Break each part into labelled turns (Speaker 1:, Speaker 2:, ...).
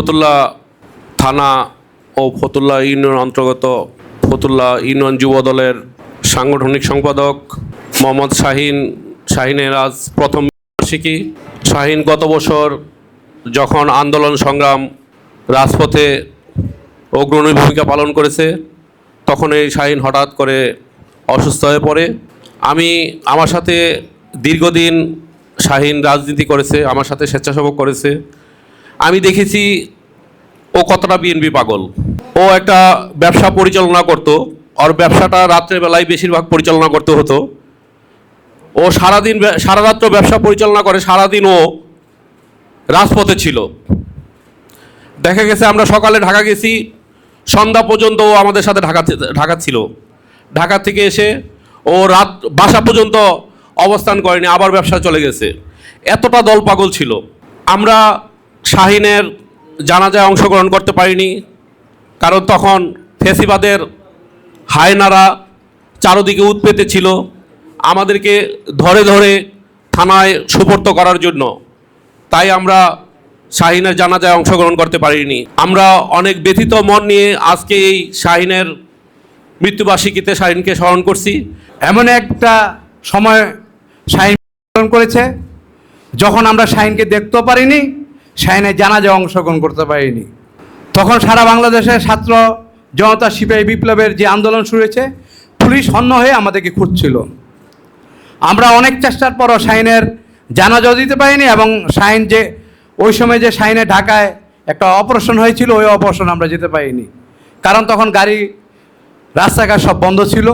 Speaker 1: ফতুল্লা থানা ও ফতুল্লা ইউনিয়ন অন্তর্গত ফতুল্লা ইউনিয়ন যুব দলের সাংগঠনিক সম্পাদক মোহাম্মদ শাহিন, শাহিনের আজ প্রথম বার্ষিকী। শাহিন গত বছর যখন আন্দোলন সংগ্রাম রাজপথে অগ্রণী ভূমিকা পালন করেছে তখন এই শাহিন হঠাৎ করে অসুস্থ হয়ে পড়ে। আমি আমার সাথে দীর্ঘদিন শাহিন রাজনীতি করেছে, আমার সাথে স্বেচ্ছাসেবক করেছে। আমি দেখেছি ও কতটা বিএনপি পাগল। ও একটা ব্যবসা পরিচালনা করত, আর ব্যবসাটা রাত্রের বেলায় বেশিরভাগ পরিচালনা করতে হতো। ও সারাদিন সারা রাত্র ব্যবসা পরিচালনা করে, সারাদিন ও রাজপথে ছিল। দেখা গেছে আমরা সকালে ঢাকা গেছি, সন্ধ্যা পর্যন্ত ও আমাদের সাথে ঢাকা ঢাকা ছিল। ঢাকা থেকে এসে ও রাত, বাসা পর্যন্ত অবস্থান করেনি, আবার ব্যবসা চলে গেছে। এতটা দল পাগল ছিল। আমরা শাহিনের জানাজায় অংশগ্রহণ করতে পারিনি। কারণ তখন ফেসিবাদের হায়নারা চারদিকে উৎপেতে ছিল। আমাদেরকে ধরে ধরে থানায় সুপর্দ করার জন্য। তাই আমরা শাহিনের জানাজায় অংশগ্রহণ করতে পারিনি। আমরা অনেক ব্যথিত মন নিয়ে আজকে এই শাহিনের মৃত্যুবার্ষিকীতে শাহিনকে স্মরণ করছি।
Speaker 2: এমন একটা সময় শাহিন করেছে, যখন আমরা শাহিনকে দেখতেও পারিনি। শাহিনের জানাজা অংশগ্রহণ করতে পারিনি। তখন সারা বাংলাদেশের ছাত্র জনতা সিপাহী বিপ্লবের যে আন্দোলন শুরু হয়েছে, পুলিশ হন্য হয়ে আমাদেরকে খুঁজছিল। আমরা অনেক চেষ্টার পরও শাহিনের জানাজাও দিতে পারিনি এবং শাহিন যে, ওই সময় যে শাহিনের ঢাকায় একটা অপারেশন হয়েছিল, ওই অপারেশন আমরা যেতে পারিনি। কারণ তখন গাড়ি, রাস্তাঘাট সব বন্ধ ছিল।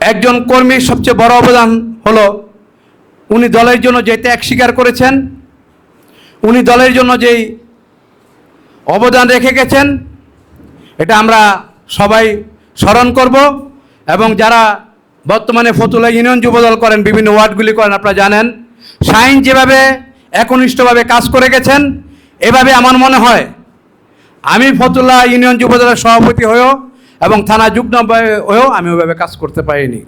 Speaker 2: একজন কর্মীর সবচেয়ে বড় অবদান হলো, উনি দলের জন্য যে ত্যাগ স্বীকার করেছেন উনি দলের জন্য যেই অবদান রেখে গেছেন, এটা আমরা সবাই স্মরণ করব এবং যারা বর্তমানে ফতুল্লা ইউনিয়ন যুবদল করেন, বিভিন্ন ওয়ার্ডগুলি করেন, আপনারা জানেন সাইন যেভাবে একনিষ্ঠভাবে কাজ করে গেছেন, এভাবে আমার মনে হয় আমি ফতুল্লা ইউনিয়ন যুবদলের সভাপতি হয়েও এবং থানা যুগ্ম হয়েও আমি ওইভাবে কাজ করতে পারিনি।